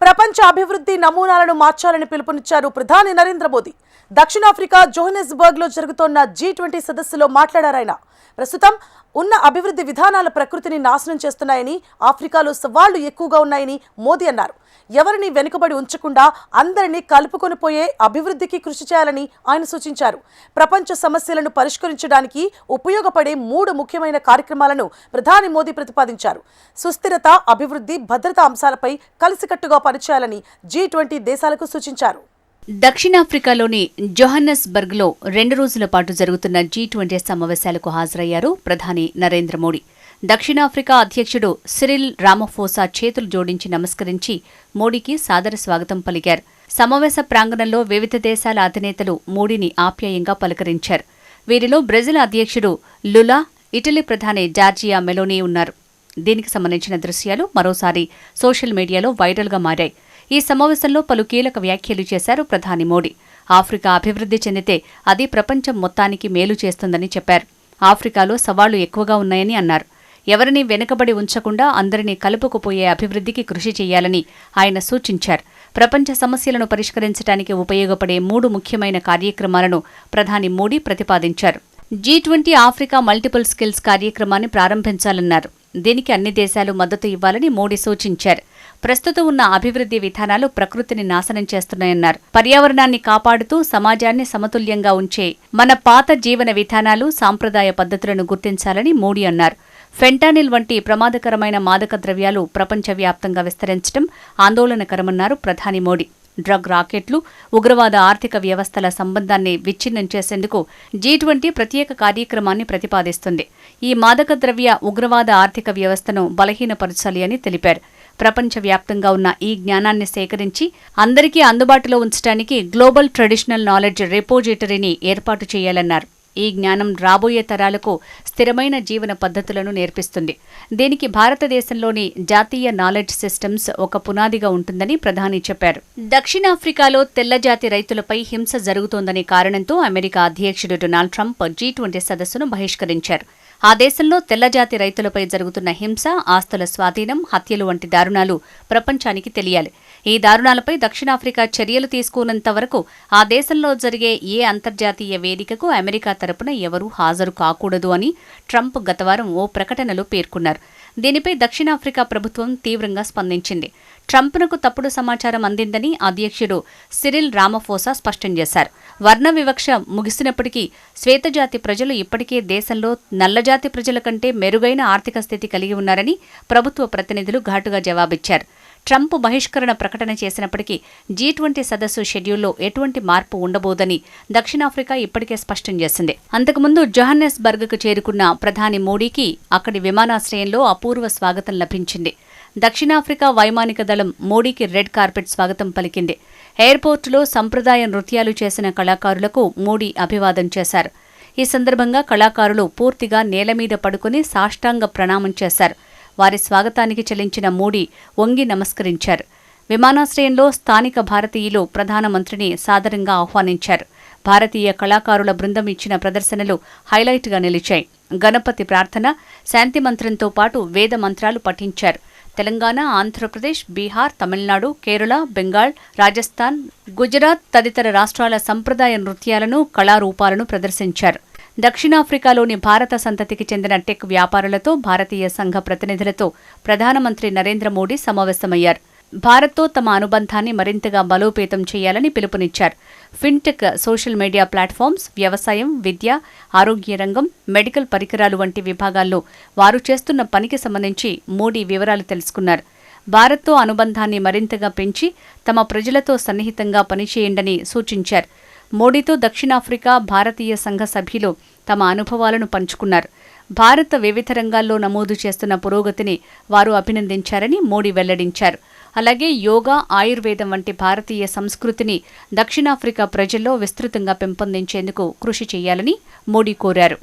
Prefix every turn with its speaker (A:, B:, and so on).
A: ప్రపంచ అభివృద్ధి నమూనాలను మార్చాలని పిలుపునిచ్చారు ప్రధాని నరేంద్ర మోదీ. దక్షిణాఫ్రికా జోహెనెస్బర్గ్లో జరుగుతోన్న జీ ట్వంటీ సదస్సులో మాట్లాడారాయన ప్రస్తుతం ఉన్న అభివృద్ధి విధానాల ప్రకృతిని నాశనం చేస్తున్నాయని ఆఫ్రికాలో సవాళ్ళు ఎక్కువగా ఉన్నాయని మోదీ అన్నారు. ఎవరిని వెనుకబడి ఉంచకుండా అందరినీ కలుపుకొని పోయే అభివృద్ధికి కృషి చేయాలని ఆయన సూచించారు. ప్రపంచ సమస్యలను పరిష్కరించడానికి ఉపయోగపడే మూడు ముఖ్యమైన కార్యక్రమాలను ప్రధాని మోదీ ప్రతిపాదించారు. సుస్థిరత అభివృద్ధి భద్రతా అంశాలపై కలిసికట్టుగా పనిచేయాలని జీ ట్వంటీ దేశాలకు సూచించారు.
B: దక్షిణాఫ్రికాలోని జోహన్నస్బర్గ్లో రెండు రోజుల పాటు జరుగుతున్న జీ ట్వంటీ సమావేశాలకు హాజరయ్యారు ప్రధాని నరేంద్ర మోడీ. దక్షిణాఫ్రికా అధ్యక్షుడు సిరిల్ రామఫోసా చేతులు జోడించి నమస్కరించి మోడీకి సాదర స్వాగతం పలికారు. సమావేశ ప్రాంగణంలో వివిధ దేశాల అధినేతలు మోడీని ఆప్యాయంగా పలకరించారు. వీరిలో బ్రెజిల్ అధ్యక్షుడు లులా ఇటలీ ప్రధాని జార్జియా మెలోనీ ఉన్నారు. దీనికి సంబంధించిన దృశ్యాలు మరోసారి సోషల్ మీడియాలో వైరల్గా మారాయి. ఈ సమావేశంలో పలు కీలక వ్యాఖ్యలు చేశారు ప్రధాని మోడీ. ఆఫ్రికా అభివృద్ధి చెందితే అది ప్రపంచం మొత్తానికి మేలు చేస్తుందని చెప్పారు. ఆఫ్రికాలో సవాళ్ళు ఎక్కువగా ఉన్నాయని అన్నారు. ఎవరిని వెనుకబడి ఉంచకుండా అందరినీ కలుపుకుపోయే అభివృద్ధికి కృషి చేయాలని ఆయన సూచించారు. ప్రపంచ సమస్యలను పరిష్కరించడానికి ఉపయోగపడే మూడు ముఖ్యమైన కార్యక్రమాలను ప్రధాని మోడీ ప్రతిపాదించారు. G twenty Africa multiple skills కార్యక్రమాన్ని ప్రారంభించాలన్నారు. దీనికి అన్ని దేశాలు మద్దతు ఇవ్వాలని మోడీ సూచించారు. ప్రస్తుతం ఉన్న అభివృద్ధి విధానాలు ప్రకృతిని నాశనం చేస్తున్నాయన్నారు. పర్యావరణాన్ని కాపాడుతూ సమాజాన్ని సమతుల్యంగా ఉంచే మన పాత జీవన విధానాలు సాంప్రదాయ పద్ధతులను గుర్తించాలని మోడీ అన్నారు. ఫెంటానిల్ వంటి ప్రమాదకరమైన మాదక ద్రవ్యాలు ప్రపంచవ్యాప్తంగా విస్తరించడం ఆందోళనకరమన్నారు ప్రధాని మోడీ. డ్రగ్ రాకెట్లు ఉగ్రవాద ఆర్థిక వ్యవస్థల సంబంధాన్ని విచ్ఛిన్నం చేసేందుకు జీ ట్వంటీ ప్రత్యేక కార్యక్రమాన్ని ప్రతిపాదిస్తుంది. ఈ మాదక ద్రవ్య ఉగ్రవాద ఆర్థిక వ్యవస్థను బలహీనపరచాలి అని తెలిపారు. ప్రపంచవ్యాప్తంగా ఉన్న ఈ జ్ఞానాన్ని సేకరించి అందరికీ అందుబాటులో ఉంచడానికి గ్లోబల్ ట్రెడిషనల్ నాలెడ్జ్ రిపోజిటరీని ఏర్పాటు చేయాలన్నారు. ఈ జ్ఞానం రాబోయే తరాలకు స్థిరమైన జీవన పద్ధతులను నేర్పిస్తుంది. దీనికి భారతదేశంలోని జాతీయ నాలెడ్జ్ సిస్టమ్స్ ఒక పునాదిగా ఉంటుందని ప్రధాని చెప్పారు. దక్షిణాఫ్రికాలో తెల్లజాతి రైతులపై హింస జరుగుతోందనే కారణంతో అమెరికా అధ్యక్షుడు డొనాల్డ్ ట్రంప్ జీ ట్వంటీ సదస్సును బహిష్కరించారు. ఆ దేశంలో తెల్లజాతి రైతులపై జరుగుతున్న హింస ఆస్తుల స్వాధీనం హత్యలు వంటి దారుణాలు ప్రపంచానికి తెలియాలి. ఈ దారుణాలపై దక్షిణాఫ్రికా చర్యలు తీసుకున్నంత వరకు ఆ దేశంలో జరిగే ఏ అంతర్జాతీయ వేదికకు అమెరికా తరపున ఎవరూ హాజరు కాకూడదు అని ట్రంప్ గతవారం ఓ ప్రకటనలో పేర్కొన్నారు. దీనిపై దక్షిణాఫ్రికా ప్రభుత్వం తీవ్రంగా స్పందించింది. ట్రంప్నకు తప్పుడు సమాచారం అందిందని అధ్యక్షుడు సిరిల్ రామఫోసా స్పష్టం చేశారు. వర్ణ వివక్ష ముగిసినప్పటికీ శ్వేతజాతి ప్రజలు ఇప్పటికే దేశంలో నల్లజాతి ప్రజల కంటే మెరుగైన ఆర్థిక స్థితి కలిగి ఉన్నారని ప్రభుత్వ ప్రతినిధులు ఘాటుగా జవాబిచ్చారు. ట్రంప్ బహిష్కరణ ప్రకటన చేసినప్పటికీ జీ ట్వంటీ సదస్సు షెడ్యూల్లో ఎటువంటి మార్పు ఉండబోదని దక్షిణాఫ్రికా ఇప్పటికే స్పష్టం చేసింది. అంతకుముందు జోహన్నెస్బర్గ్కు చేరుకున్న ప్రధాని మోడీకి అక్కడి విమానాశ్రయంలో అపూర్వ స్వాగతం లభించింది. దక్షిణాఫ్రికా వైమానిక దళం మోడీకి రెడ్ కార్పెట్ స్వాగతం పలికింది. ఎయిర్పోర్టులో సంప్రదాయ నృత్యాలు చేసిన కళాకారులకు మోడీ అభివాదం చేశారు. ఈ సందర్భంగా కళాకారులు పూర్తిగా నేల మీద పడుకుని సాష్టాంగ ప్రణామం చేశారు. వారి స్వాగతానికి చెల్లించిన మోడీ వంగి నమస్కరించారు. విమానాశ్రయంలో స్థానిక భారతీయులు ప్రధానమంత్రిని సాదరంగా ఆహ్వానించారు. భారతీయ కళాకారుల బృందం ఇచ్చిన ప్రదర్శనలు హైలైట్గా నిలిచాయి. గణపతి ప్రార్థన శాంతి మంత్రంతో పాటు వేద మంత్రాలు పఠించారు. తెలంగాణ ఆంధ్రప్రదేశ్ బీహార్ తమిళనాడు కేరళ బెంగాల్ రాజస్థాన్ గుజరాత్ తదితర రాష్ట్రాల సంప్రదాయ నృత్యాలను కళారూపాలను ప్రదర్శించారు. దక్షిణాఫ్రికాలోని భారత సంతతికి చెందిన టెక్ వ్యాపారులతో భారతీయ సంఘ ప్రతినిధులతో ప్రధానమంత్రి నరేంద్ర మోడీ సమావేశమయ్యారు. భారత్తో తమ అనుబంధాన్ని మరింతగా బలోపేతం చేయాలని పిలుపునిచ్చారు. ఫిన్టెక్ సోషల్ మీడియా ప్లాట్ఫామ్స్ వ్యవసాయం విద్య ఆరోగ్య రంగం మెడికల్ పరికరాలు వంటి విభాగాల్లో వారు చేస్తున్న పనికి సంబంధించి మోడీ వివరాలు తెలుసుకున్నారు. భారత్తో అనుబంధాన్ని మరింతగా పెంచి తమ ప్రజలతో సన్నిహితంగా పనిచేయండని సూచించారు. మోడీతో దక్షిణాఫ్రికా భారతీయ సంఘ సభ్యులు తమ అనుభవాలను పంచుకున్నారు. భారత్ వివిధ రంగాల్లో నమోదు చేస్తున్న పురోగతిని వారు అభినందించారని మోడీ వెల్లడించారు. అలాగే యోగా ఆయుర్వేదం వంటి భారతీయ సంస్కృతిని దక్షిణాఫ్రికా ప్రజల్లో విస్తృతంగా పెంపొందించేందుకు కృషి చేయాలని మోడీ కోరారు.